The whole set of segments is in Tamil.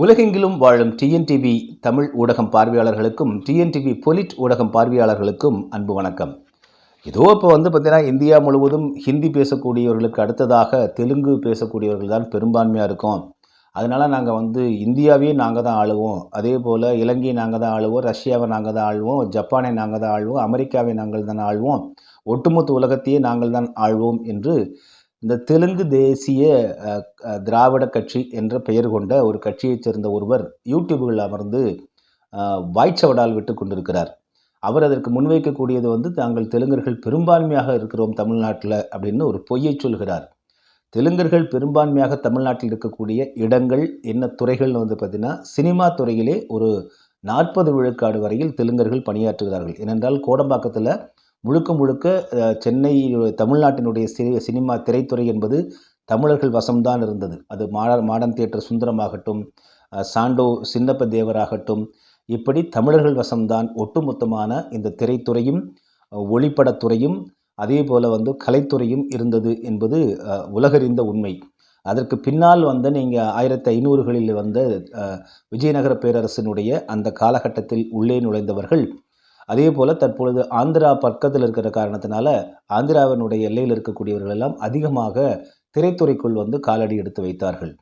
உலகெங்கிலும் வாழும் டிஎன்டிவி தமிழ் ஊடகம் பார்வையாளர்களுக்கும் டிஎன்டிவி பொலிட் ஊடகம் பார்வையாளர்களுக்கும் அன்பு வணக்கம். இதோ இப்போ வந்து பார்த்தீங்கன்னா இந்தியா முழுவதும் ஹிந்தி பேசக்கூடியவர்களுக்கு அடுத்ததாக தெலுங்கு பேசக்கூடியவர்கள் தான் பெரும்பான்மையாக இருக்கும். அதனால் நாங்கள் வந்து இந்தியாவையே நாங்கள் தான் ஆளுவோம். அதே போல் இலங்கையை நாங்கள் தான் ஆளுவோம் ரஷ்யாவை நாங்கள் தான் ஆளுவோம் ஜப்பானை நாங்கள் தான் ஆளுவோம் அமெரிக்காவை நாங்கள் தான் ஆள்வோம். ஒட்டுமொத்த உலகத்தையே நாங்கள் தான் ஆள்வோம் என்று இந்த தெலுங்கு தேசிய திராவிட கட்சி என்ற பெயர் கொண்ட ஒரு கட்சியைச் சேர்ந்த ஒருவர் யூடியூபில் அமர்ந்து வாய்ச்சவடால் விட்டு கொண்டிருக்கிறார். அவர் அதற்கு முன்வைக்கக்கூடியது வந்து தாங்கள் தெலுங்கர்கள் பெரும்பான்மையாக இருக்கிறோம் தமிழ்நாட்டில் அப்படின்னு ஒரு பொய்யை சொல்கிறார். தெலுங்கர்கள் பெரும்பான்மையாக தமிழ்நாட்டில் இருக்கக்கூடிய இடங்கள் என்ன துறைகள்னு வந்து பார்த்திங்கன்னா சினிமா துறையிலே ஒரு நாற்பது விழுக்காடு வரையில் தெலுங்கர்கள் பணியாற்றுகிறார்கள். ஏனென்றால் கோடம்பாக்கத்தில் முழுக்க முழுக்க சென்னை தமிழ்நாட்டினுடைய சி சினிமா திரைத்துறை என்பது தமிழர்கள் வசம்தான் இருந்தது. அது மாட மாடர்ன் தியேட்டர் சுந்தரமாகட்டும் சாண்டோ சின்னப்ப தேவராகட்டும் இப்படி தமிழர்கள் வசம்தான் ஒட்டுமொத்தமான இந்த திரைத்துறையும் ஒளிப்படத்துறையும் அதே போல் வந்து கலைத்துறையும் இருந்தது என்பது உலகறிந்த உண்மை. அதற்கு பின்னால் வந்த நீங்கள் ஆயிரத்தி ஐநூறுகளில் வந்த விஜயநகர பேரரசினுடைய அந்த காலகட்டத்தில் உள்ளே நுழைந்தவர்கள் அதே போல் தற்பொழுது ஆந்திரா பக்கத்தில் இருக்கிற காரணத்தினால ஆந்திராவினுடைய எல்லையில் இருக்கக்கூடியவர்கள் எல்லாம் அதிகமாக திரைத்துறைக்குள் வந்து காலடி எடுத்து வைத்தார்கள்.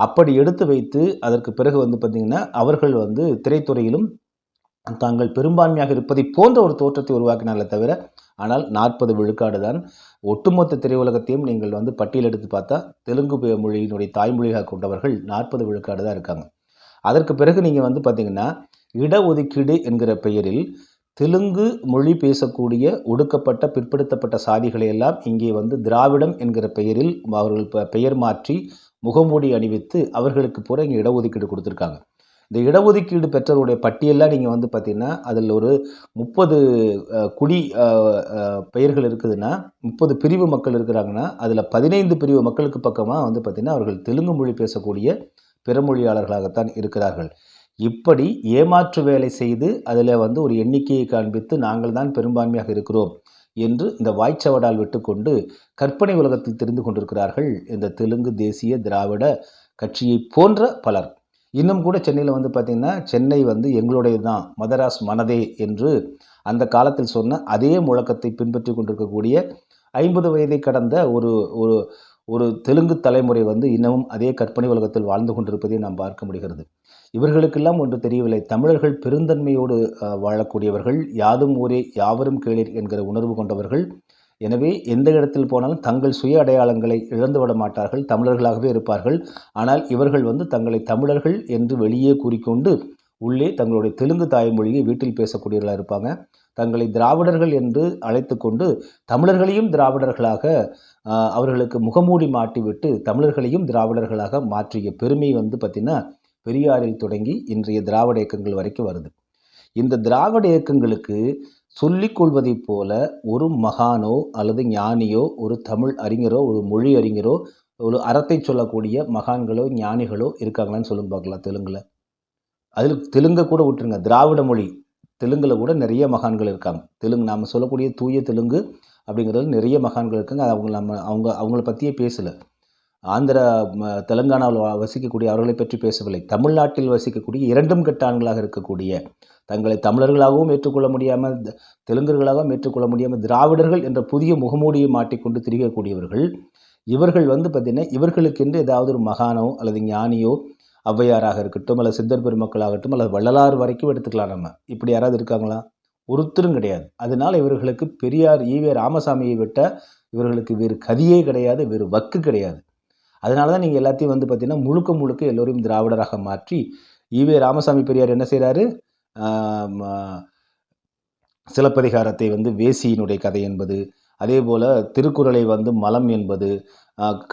அப்படி எடுத்து வைத்து அதற்கு பிறகு வந்து பார்த்திங்கன்னா அவர்கள் வந்து திரைத்துறையிலும் தாங்கள் பெரும்பான்மையாக இருப்பதை போன்ற ஒரு தோற்றத்தை உருவாக்கினாலே தவிர ஆனால் நாற்பது விழுக்காடு தான் ஒட்டுமொத்த திரையுலகத்தையும் நீங்கள் வந்து பட்டியல் எடுத்து பார்த்தா தெலுங்கு மொழியினுடைய தாய்மொழியாக கொண்டவர்கள் நாற்பது விழுக்காடு தான் இருக்காங்க. அதற்கு பிறகு நீங்கள் வந்து பார்த்திங்கன்னா இடஒதுக்கீடு என்கிற பெயரில் தெலுங்கு மொழி பேசக்கூடிய ஒடுக்கப்பட்ட பிற்படுத்தப்பட்ட சாதிகளை எல்லாம் இங்கே வந்து திராவிடம் என்கிற பெயரில் அவர்கள் பெயர் மாற்றி முகமூடி அணிவித்து அவர்களுக்கு பூரா இங்கே இடஒதுக்கீடு கொடுத்துருக்காங்க. இந்த இடஒதுக்கீடு பெற்றவருடைய பட்டியலில் நீங்கள் வந்து பார்த்தீங்கன்னா அதில் ஒரு முப்பது குடி பெயர்கள் இருக்குதுன்னா முப்பது பிரிவு மக்கள் இருக்கிறாங்கன்னா அதில் பதினைந்து பிரிவு மக்களுக்கு பக்கமாக வந்து பார்த்திங்கன்னா அவர்கள் தெலுங்கு மொழி பேசக்கூடிய பிறமொழியாளர்களாகத்தான் இருக்கிறார்கள். இப்படி ஏமாற்று வேலை செய்து அதில் வந்து ஒரு எண்ணிக்கையை காண்பித்து நாங்கள் தான் பெரும்பான்மையாக இருக்கிறோம் என்று இந்த வாய்ச்சவடால் விட்டுக்கொண்டு கற்பனை உலகத்தில் தெரிந்து கொண்டிருக்கிறார்கள் இந்த தெலுங்கு தேசிய திராவிட கட்சியை போன்ற பலர். இன்னும் கூட சென்னையில் வந்து பார்த்திங்கன்னா சென்னை வந்து எங்களுடையது தான் மதராஸ் மனதே என்று அந்த காலத்தில் சொன்ன அதே முழக்கத்தை பின்பற்றி கொண்டிருக்கக்கூடிய ஐம்பது வயதை கடந்த ஒரு ஒரு ஒரு தெலுங்கு தலைமுறை வந்து இன்னமும் அதே கற்பனை உலகத்தில் வாழ்ந்து கொண்டிருப்பதை நாம் பார்க்க முடிகிறது. இவர்களுக்கெல்லாம் ஒன்று தெரியவில்லை. தமிழர்கள் பெருந்தன்மையோடு வாழக்கூடியவர்கள் யாதும் ஊரே யாவரும் கேளீர் என்கிற உணர்வு கொண்டவர்கள். எனவே எந்த இடத்தில் போனாலும் தங்கள் சுய அடையாளங்களை இழந்து விட மாட்டார்கள் தமிழர்களாகவே இருப்பார்கள். ஆனால் இவர்கள் வந்து தங்களை தமிழர்கள் என்று வெளியே கூறிக்கொண்டு உள்ளே தங்களுடைய தெலுங்கு தாய்மொழியை வீட்டில் பேசக்கூடியவர்களாக இருப்பாங்க. தங்களை திராவிடர்கள் என்று அழைத்து கொண்டு தமிழர்களையும் திராவிடர்களாக அவர்களுக்கு முகமூடி மாட்டிவிட்டு தமிழர்களையும் திராவிடர்களாக மாற்றிய பெருமை வந்து பார்த்திங்கன்னா பெரியாரில் தொடங்கி இன்றைய திராவிட இயக்கங்கள் வரைக்கும் வருது. இந்த திராவிட இயக்கங்களுக்கு சொல்லிக் கொள்வதைப் போல ஒரு மகானோ அல்லது ஞானியோ ஒரு தமிழ் அறிஞரோ ஒரு மொழி அறிஞரோ ஒரு அறத்தை சொல்லக்கூடிய மகான்களோ ஞானிகளோ இருக்காங்களான்னு சொல்லும் பார்க்கலாம் தெலுங்கில். அதில் தெலுங்கை கூட விட்டுருங்க. திராவிட மொழி தெலுங்கில் கூட நிறைய மகான்கள் இருக்காங்க. தெலுங்கு நாம் சொல்லக்கூடிய தூய தெலுங்கு அப்படிங்கிறது நிறைய மகான்கள் இருக்காங்க. அது அவங்க நம்ம அவங்க அவங்கள பற்றியே பேசலை. ஆந்திரா தெலுங்கானாவில் வ- வசிக்கக்கூடிய அவர்களை பற்றி பேசவில்லை. தமிழ்நாட்டில் வசிக்கக்கூடிய இரண்டும் கட்டான்களாக ஆண்களாக இருக்கக்கூடிய தங்களை தமிழர்களாகவும் ஏற்றுக்கொள்ள முடியாமல் தெலுங்கர்களாகவும் ஏற்றுக்கொள்ள முடியாமல் திராவிடர்கள் என்ற புதிய முகமூடியை மாட்டிக்கொண்டு திரிகக்கூடியவர்கள் இவர்கள் வந்து பார்த்திங்கன்னா இவர்களுக்கென்று ஏதாவது ஒரு மகானோ அல்லது ஞானியோ ஔவையாராக இருக்கட்டும் அல்லது சித்தர் பெருமக்களாகட்டும் அல்லது வள்ளலார் வரைக்கும் எடுத்துக்கலாம் நம்ம. இப்படி யாராவது இருக்காங்களா? ஒருத்தரும் கிடையாது. அதனால் இவர்களுக்கு பெரியார் ஈவே ராமசாமியை விட்ட இவர்களுக்கு வேறு கதியே கிடையாது வேறு வக்கு கிடையாது. அதனால தான் நீங்கள் எல்லாத்தையும் வந்து பார்த்தீங்கன்னா முழுக்க முழுக்க எல்லோரையும் திராவிடராக மாற்றி ஈவே ராமசாமி பெரியார் என்ன செய்கிறாரு சிலப்பதிகாரத்தை வந்து வேசியினுடைய கதை என்பது அதே போல் திருக்குறளை வந்து மலம் என்பது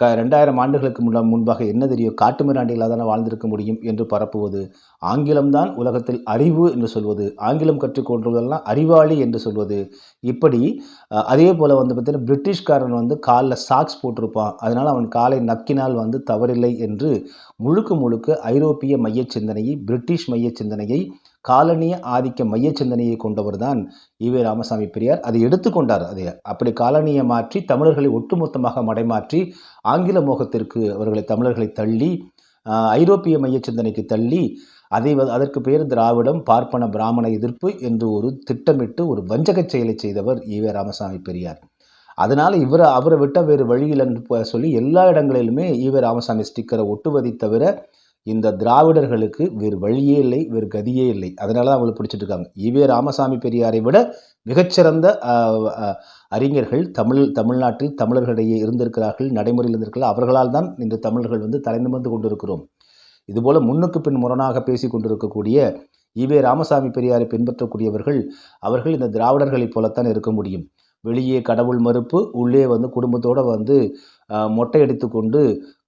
க ரெண்டாயிரம் ஆண்டுகளுக்கு முன்ன முன்பாக என்ன தெரியும்? காட்டுமிராண்டிகளாக தானே வாழ்ந்திருக்க முடியும் என்று பரப்புவது. ஆங்கிலம்தான் உலகத்தில் அறிவு என்று சொல்வது. ஆங்கிலம் கற்றுக்கொண்டதெல்லாம் அறிவாளி என்று சொல்வது. இப்படி அதே போல் வந்து பார்த்திங்கன்னா பிரிட்டிஷ்காரன் வந்து காலில் சாக்ஸ் போட்டிருப்பான். அதனால் அவன் காலை நக்கினால் வந்து தவறில்லை என்று முழுக்க முழுக்க ஐரோப்பிய மைய சிந்தனையை பிரிட்டிஷ் மைய சிந்தனையை காலனிய ஆதிக்க மைய சிந்தனையை கொண்டவர் தான் ஈவே ராமசாமி பெரியார். அதை எடுத்துக்கொண்டார் அதை அப்படி காலனியை மாற்றி தமிழர்களை ஒட்டுமொத்தமாக மடைமாற்றி ஆங்கில மோகத்திற்கு அவர்களை தமிழர்களை தள்ளி ஐரோப்பிய மைய சிந்தனைக்கு தள்ளி அதை வ- அதற்கு பெயர் திராவிடம் பார்ப்பன பிராமண எதிர்ப்பு என்று ஒரு திட்டமிட்டு ஒரு வஞ்சகச் செயலை செய்தவர் ஈவே ராமசாமி பெரியார். அதனால் இவரை அவரை விட்ட வேறு வழியில் சொல்லி எல்லா இடங்களிலுமே ஈவே ராமசாமி ஸ்டிக்கரை ஒட்டுவதை தவிர இந்த திராவிடர்களுக்கு வேறு வழியே இல்லை வேறு கதியே இல்லை. அதனால தான் அவங்களுக்கு பிடிச்சிட்டு இருக்காங்க இவே ராமசாமி பெரியாரை விட மிகச்சிறந்த அறிஞர்கள் தமிழ் தமிழ்நாட்டில் தமிழர்களிடையே இருந்திருக்கிறார்கள் நடைமுறையில் இருந்திருக்கிறார்கள். அவர்களால் தான் இன்று தமிழர்கள் வந்து தலைநிமிர்ந்து கொண்டிருக்கிறோம். இதுபோல் முன்னுக்கு பின் முரணாக பேசி கொண்டிருக்கக்கூடிய ஈவே ராமசாமி பெரியாரை பின்பற்றக்கூடியவர்கள் அவர்கள் இந்த திராவிடர்களைப் போலத்தான் இருக்க முடியும். வெளியே கடவுள் மறுப்பு உள்ளே வந்து குடும்பத்தோடு வந்து மொட்டை அடித்து கொண்டு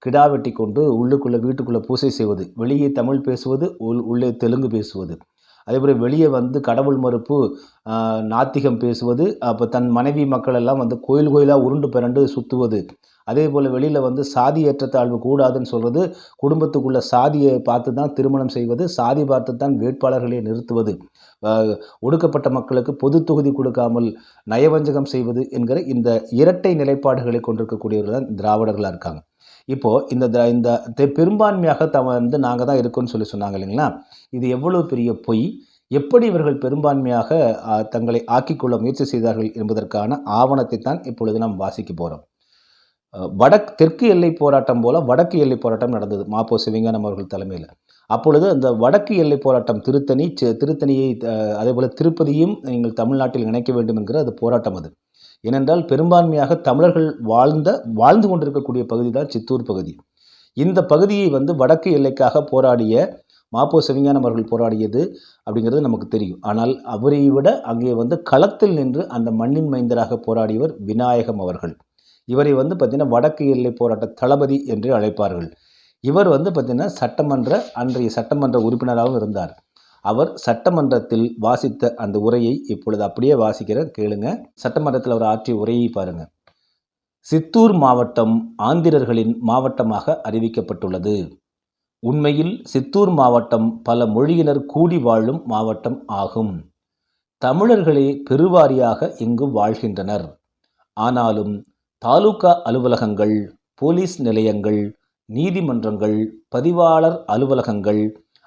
கிடா வெட்டி கொண்டு உள்ளுக்குள்ளே வீட்டுக்குள்ளே பூசை செய்வது. வெளியே தமிழ் பேசுவது உள் உள்ளே தெலுங்கு பேசுவது. அதேபோல் வெளியே வந்து கடவுள் மறுப்பு நாத்திகம் பேசுவது அப்போ தன் மனைவி மக்கள் எல்லாம் வந்து கோயில் கோயிலாக உருண்டு பிறண்டு சுற்றுவது அதே போல் வெளியில் வந்து சாதி ஏற்றத்தாழ்வு கூடாதுன்னு சொல்கிறது குடும்பத்துக்குள்ள சாதியை பார்த்து தான் திருமணம் செய்வது சாதி பார்த்து தான் வேட்பாளர்களை நிறுத்துவது. ஒடுக்கப்பட்ட மக்களுக்கு பொது தொகுதி கொடுக்காமல் நயவஞ்சகம் செய்வது என்கிற இந்த இரட்டை நிலைப்பாடுகளை கொண்டிருக்கக்கூடியவர்கள் தான் திராவிடர்களாக இருக்காங்க. இப்போது இந்த த- இந்த தெ- பெரும்பான்மையாக தவ வந்து நாங்கள் தான் இருக்கோம்னு சொல்லி சொன்னாங்க இல்லைங்களா? இது எவ்வளோ பெரிய பொய்? எப்படி இவர்கள் பெரும்பான்மையாக தங்களை ஆக்கிக்கொள்ள முயற்சி செய்தார்கள் என்பதற்கான ஆவணத்தை தான் இப்பொழுது நாம் வாசிக்க போகிறோம் வடக் தெற்கு எல்லை போராட்டம் போல வடக்கு எல்லை போராட்டம் நடந்தது. மாப்போ சிவஞானம் அவர்கள் தலைமையில். அப்பொழுது அந்த வடக்கு எல்லை போராட்டம் திருத்தணி திருத்தணியை அஹ், அதே திருப்பதியும் நீங்கள் தமிழ்நாட்டில் இணைக்க வேண்டும் என்கிற அது போராட்டம் அது. ஏனென்றால் பெரும்பான்மையாக தமிழர்கள் வாழ்ந்த வாழ்ந்து கொண்டிருக்கக்கூடிய பகுதி தான் சித்தூர் பகுதி. இந்த பகுதியை வந்து வடக்கு எல்லைக்காக போராடிய மாப்போ சிவஞானம் அவர்கள் போராடியது அப்படிங்கிறது நமக்கு தெரியும். ஆனால் அவரை விட அங்கே வந்து களத்தில் நின்று அந்த மண்ணின் மைந்தராக போராடியவர் விநாயகம் அவர்கள். இவரை வந்து பார்த்திங்கன்னா வடக்கு எல்லை போராட்ட தளபதி என்று அழைப்பார்கள். இவர் வந்து பார்த்திங்கன்னா சட்டமன்ற அன்றைய சட்டமன்ற உறுப்பினராகவும் இருந்தார். அவர் சட்டமன்றத்தில் வாசித்த அந்த உரையை இப்பொழுது அப்படியே வாசிக்கிற கேளுங்க. சட்டமன்றத்தில் அவர் ஆற்றிய உரையை பாருங்க. சித்தூர் மாவட்டம் ஆந்திரர்களின் மாவட்டமாக அறிவிக்கப்பட்டுள்ளது. உண்மையில் சித்தூர் மாவட்டம் பல மொழியினர் கூடி வாழும் மாவட்டம் ஆகும். தமிழர்களே பெருவாரியாக இங்கு வாழ்கின்றனர். ஆனாலும் தாலுகா அலுவலகங்கள் போலீஸ் நிலையங்கள் நீதிமன்றங்கள் பதிவாளர் அலுவலகங்கள்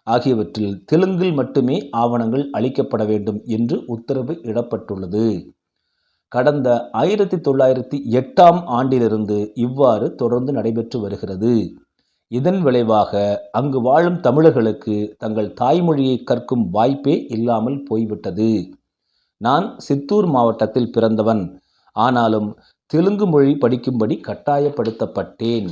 ஆகியவற்றில் தெலுங்கில் மட்டுமே ஆவணங்கள் அளிக்கப்பட வேண்டும் என்று உத்தரவு இடப்பட்டுள்ளது. கடந்த ஆயிரத்தி தொள்ளாயிரத்தி எட்டாம் ஆண்டிலிருந்து இவ்வாறு தொடர்ந்து நடைபெற்று வருகிறது. இதன் விளைவாக அங்கு வாழும் தமிழர்களுக்கு தங்கள் தாய்மொழியை கற்கும் வாய்ப்பே இல்லாமல் போய்விட்டது. நான் சித்தூர் மாவட்டத்தில் பிறந்தவன். ஆனாலும் தெலுங்கு மொழி படிக்கும்படி கட்டாயப்படுத்தப்பட்டேன்.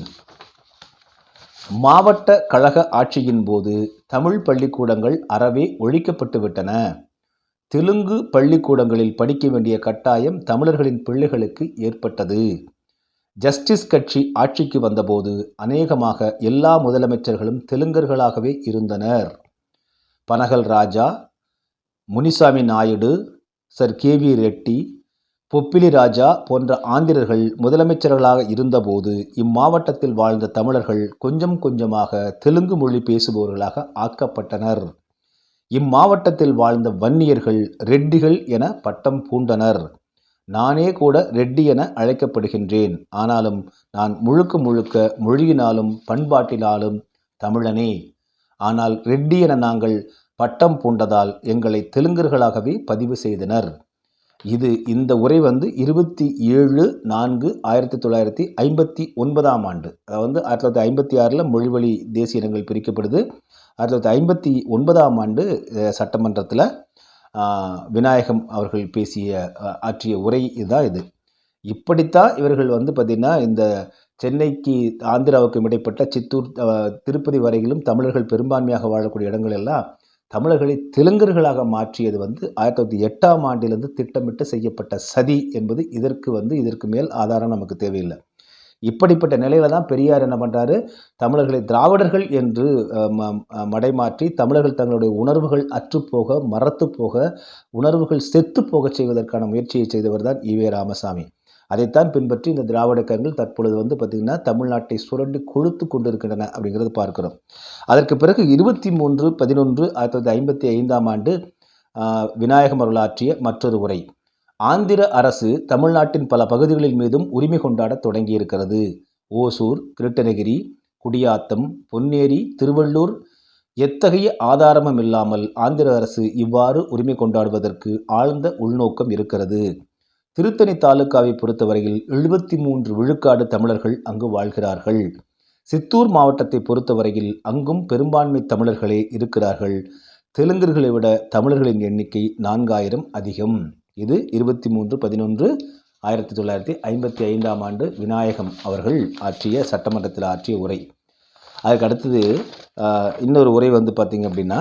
மாவட்ட கழக ஆட்சியின் போது தமிழ் பள்ளிக்கூடங்கள் அறவே ஒழிக்கப்பட்டுவிட்டன. தெலுங்கு பள்ளிக்கூடங்களில் படிக்க வேண்டிய கட்டாயம் தமிழர்களின் பிள்ளைகளுக்கு ஏற்பட்டது. ஜஸ்டிஸ் கட்சி ஆட்சிக்கு வந்தபோது அநேகமாக எல்லா முதலமைச்சர்களும் தெலுங்கர்களாகவே இருந்தனர். Panagal Raja Munisamy Naidu sir K V Reddy Bobbili Raja போன்ற ஆந்திரர்கள் முதலமைச்சர்களாக இருந்தபோது இம்மாவட்டத்தில் வாழ்ந்த தமிழர்கள் கொஞ்சம் கொஞ்சமாக தெலுங்கு மொழி பேசுபவர்களாக ஆக்கப்பட்டனர். இம்மாவட்டத்தில் வாழ்ந்த வன்னியர்கள் ரெட்டிகள் என பட்டம் பூண்டனர். நானே கூட ரெட்டி என அழைக்கப்படுகின்றேன். ஆனாலும் நான் முழுக்க முழுக்க மொழியினாலும் பண்பாட்டினாலும் தமிழனே. ஆனால் ரெட்டி என நாங்கள் பட்டம் பூண்டதால் எங்களை தெலுங்கர்களாகவே பதிவு செய்தனர். இது இந்த உரை வந்து இருபத்தி ஏழு நான்கு ஆயிரத்தி தொள்ளாயிரத்தி ஐம்பத்தி ஒன்பதாம் ஆண்டு. அதாவது ஆயிரத்தி தொள்ளாயிரத்தி ஐம்பத்தி ஆறில் மொழிவழி தேசிய இனங்கள் பிரிக்கப்படுது. ஆயிரத்தி தொள்ளாயிரத்தி ஐம்பத்தி ஒன்பதாம் ஆண்டு சட்டமன்றத்தில் விநாயகம் அவர்கள் பேசிய ஆற்றிய உரை இதுதான் இது. இப்படித்தான் இவர்கள் வந்து பார்த்திங்கன்னா இந்த சென்னைக்கு ஆந்திராவுக்கும் இடைப்பட்ட சித்தூர் திருப்பதி வரையிலும் தமிழர்கள் பெரும்பான்மையாக வாழக்கூடிய இடங்கள் எல்லாம் தமிழர்களை தெலுங்கர்களாக மாற்றியது வந்து ஆயிரத்தி தொள்ளாயிரத்தி எட்டாம் ஆண்டிலிருந்து திட்டமிட்டு செய்யப்பட்ட சதி என்பது இதற்கு வந்து இதற்கு மேல் ஆதாரம் நமக்கு தேவையில்லை. இப்படிப்பட்ட நிலையில தான் பெரியார் என்ன பண்ணுறாரு தமிழர்களை திராவிடர்கள் என்று ம- மடைமாற்றி தமிழர்கள் தங்களுடைய உணர்வுகள் அற்றுப்போக மறத்து போக உணர்வுகள் செத்து போகச் செய்வதற்கான முயற்சியை செய்தவர் தான் ஈவே ராமசாமி. அதைத்தான் பின்பற்றி இந்த திராவிட கண்கள் தற்பொழுது வந்து பார்த்திங்கன்னா தமிழ்நாட்டை சுரண்டி கொழுத்து கொண்டிருக்கின்றன அப்படிங்கிறது பார்க்கிறோம். அதற்கு பிறகு இருபத்தி மூன்று பதினொன்று ஆயிரத்தி தொள்ளாயிரத்தி ஐம்பத்தி ஐந்தாம் ஆண்டு ஆஹ், விநாயகம் மற்றொரு உரை. ஆந்திர அரசு தமிழ்நாட்டின் பல பகுதிகளின் மீதும் உரிமை கொண்டாட தொடங்கியிருக்கிறது. ஓசூர் கிருட்டணகிரி குடியாத்தம் பொன்னேரி திருவள்ளூர் எத்தகைய ஆதாரமும் இல்லாமல் ஆந்திர அரசு இவ்வாறு உரிமை கொண்டாடுவதற்கு ஆழ்ந்த உள்நோக்கம் இருக்கிறது. திருத்தணி தாலுகாவை பொறுத்தவரையில் எழுபத்தி மூன்று விழுக்காடு தமிழர்கள் அங்கு வாழ்கிறார்கள். சித்தூர் மாவட்டத்தை பொறுத்தவரையில் அங்கும் பெரும்பான்மை தமிழர்களே இருக்கிறார்கள். தெலுங்கர்களை விட தமிழர்களின் எண்ணிக்கை நான்காயிரம் அதிகம். இது இருபத்தி மூன்று பதினொன்று ஆயிரத்தி தொள்ளாயிரத்தி ஐம்பத்தி ஐந்தாம் ஆண்டு விநாயகம் அவர்கள் ஆற்றிய சட்டமன்றத்தில் ஆற்றிய உரை. அதுக்கு அடுத்தது இன்னொரு உரை வந்து பார்த்திங்க அப்படின்னா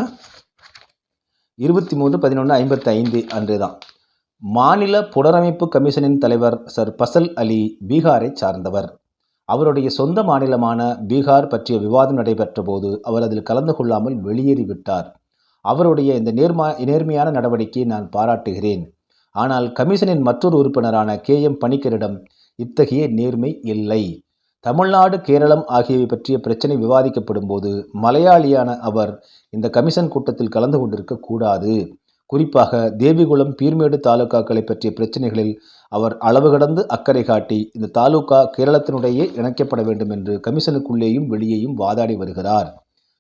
இருபத்தி மூன்று பதினொன்று ஐம்பத்தி ஐந்து அன்று தான் மாநில புனரமைப்பு கமிஷனின் தலைவர் சர் பசல் அலி பீகாரை சார்ந்தவர். அவருடைய சொந்த மாநிலமான பீகார் பற்றிய விவாதம் நடைபெற்ற போது அவர் அதில் கலந்து கொள்ளாமல் வெளியேறிவிட்டார் அவருடைய இந்த நேர்மா நேர்மையான நடவடிக்கையை நான் பாராட்டுகிறேன். ஆனால் கமிஷனின் மற்றொரு உறுப்பினரான கே. எம். பணிக்கரிடம் இத்தகைய நேர்மை இல்லை. தமிழ்நாடு கேரளம் ஆகியவை பற்றிய பிரச்சனை விவாதிக்கப்படும் போது மலையாளியான அவர் இந்த கமிஷன் கூட்டத்தில் கலந்து கொண்டிருக்க கூடாது. குறிப்பாக தேவிகுளம் பீர்மேடு தாலுகாக்களை பற்றிய பிரச்சனைகளில் அவர் அளவு கடந்து அக்கறை காட்டி இந்த தாலுகா கேரளத்தினுடைய இணைக்கப்பட வேண்டும் என்று கமிஷனுக்குள்ளேயும் வெளியேயும் வாதாடி வருகிறார்.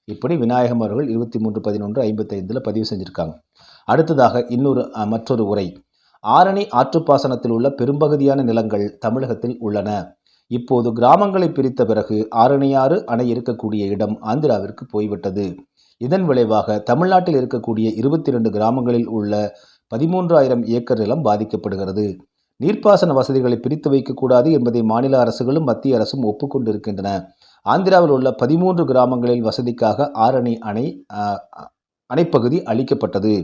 இப்படி விநாயகம் அவர்கள் இருபத்தி மூன்று பதினொன்று ஐம்பத்தைந்தில் பதிவு செஞ்சுருக்காங்க. அடுத்ததாக இன்னொரு மற்றொரு உரை. ஆரணி ஆற்றுப்பாசனத்தில் உள்ள பெரும்பகுதியான நிலங்கள் தமிழகத்தில் உள்ளன. இப்போது கிராமங்களை பிரித்த பிறகு ஆரணியாறு அணை இருக்கக்கூடிய இடம் ஆந்திராவிற்கு போய்விட்டது. இதன் விளைவாக தமிழ்நாட்டில் இருக்கக்கூடிய இருபத்தி ரெண்டு கிராமங்களில் உள்ள பதிமூன்றாயிரம் ஏக்கர் நிலம் பாதிக்கப்படுகிறது. நீர்ப்பாசன வசதிகளை பிரித்து வைக்கக்கூடாது என்பதை மாநில அரசுகளும் மத்திய அரசும் ஒப்புக்கொண்டிருக்கின்றன. ஆந்திராவில் உள்ள பதிமூன்று கிராமங்களில் வசதிக்காக ஆரணி அணை அணைப்பகுதி அளிக்கப்பட்டது.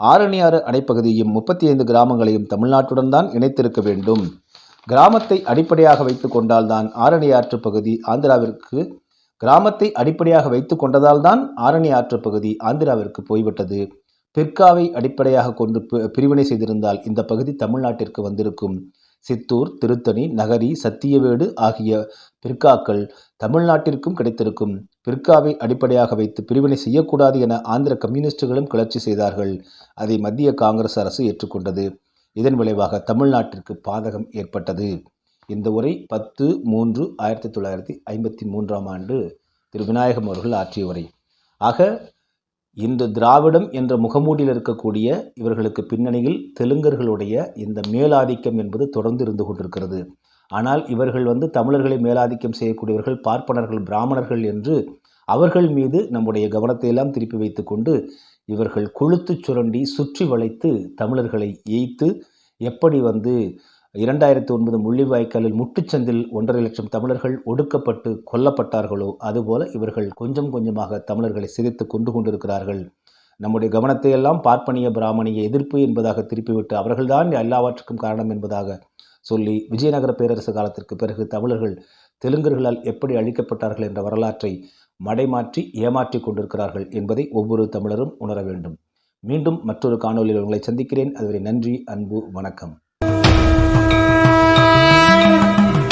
ஆரணியாறு அணைப்பகுதியும் முப்பத்தி ஐந்து கிராமங்களையும் தமிழ்நாட்டுடன் தான் இணைத்திருக்க வேண்டும். கிராமத்தை அடிப்படையாக வைத்து கொண்டால்தான் ஆரணி ஆற்று பகுதி ஆந்திராவிற்கு கிராமத்தை அடிப்படையாக வைத்து கொண்டதால்தான் ஆரணி ஆற்று பகுதி ஆந்திராவிற்கு போய்விட்டது. பிற்காவை அடிப்படையாக கொண்டு பி- பிரிவினை செய்திருந்தால் இந்த பகுதி தமிழ்நாட்டிற்கு வந்திருக்கும். சித்தூர் திருத்தணி நகரி சத்தியவேடு ஆகிய பிற்காக்கள் தமிழ்நாட்டிற்கும் கிடைத்திருக்கும். பிற்காவை அடிப்படையாக வைத்து பிரிவினை செய்யக்கூடாது என ஆந்திர கம்யூனிஸ்டுகளும் கிளர்ச்சி செய்தார்கள். அதை மத்திய காங்கிரஸ் அரசு ஏற்றுக்கொண்டது. இதன் விளைவாக தமிழ்நாட்டிற்கு பாதகம் ஏற்பட்டது. இந்த உரை பத்து மூன்று ஆயிரத்தி தொள்ளாயிரத்தி ஐம்பத்தி மூன்றாம் ஆண்டு திரு விநாயகம் அவர்கள் ஆற்றிய உரை. ஆக இந்த திராவிடம் என்ற முகமூடியில் இருக்கக்கூடிய இவர்களுக்கு பின்னணியில் தெலுங்கர்களுடைய இந்த மேலாதிக்கம் என்பது தொடர்ந்து இருந்து கொண்டிருக்கிறது. ஆனால் இவர்கள் வந்து தமிழர்களை மேலாதிக்கம் செய்யக்கூடியவர்கள் பார்ப்பனர்கள் பிராமணர்கள் என்று அவர்கள் மீது நம்முடைய கவனத்தை எல்லாம் திருப்பி வைத்துக்கொண்டு இவர்கள் கொழுத்து சுரண்டி சுற்றி வளைத்து தமிழர்களை ஏய்த்து எப்படி வந்து இரண்டாயிரத்தி ஒன்பது முள்ளிவாய்க்காலில் முட்டுச்சந்தில் ஒன்றரை லட்சம் தமிழர்கள் ஒடுக்கப்பட்டு கொல்லப்பட்டார்களோ அதுபோல இவர்கள் கொஞ்சம் கொஞ்சமாக தமிழர்களை சிதைத்து கொண்டு கொண்டிருக்கிறார்கள். நம்முடைய கவனத்தை எல்லாம் பார்ப்பனிய பிராமணிய எதிர்ப்பு என்பதாக திருப்பிவிட்டு அவர்கள்தான் எல்லாவற்றுக்கும் காரணம் என்பதாக சொல்லி விஜயநகர பேரரசு காலத்திற்கு பிறகு தமிழர்கள் தெலுங்கர்களால் எப்படி அழிக்கப்பட்டார்கள் என்ற வரலாற்றை மடைமாற்றி ஏமாற்றி கொண்டிருக்கிறார்கள் என்பதை ஒவ்வொரு தமிழரும் உணர வேண்டும். மீண்டும் மற்றொரு காணொலியில் உங்களை சந்திக்கிறேன். அதுவரை நன்றி அன்பு வணக்கம்.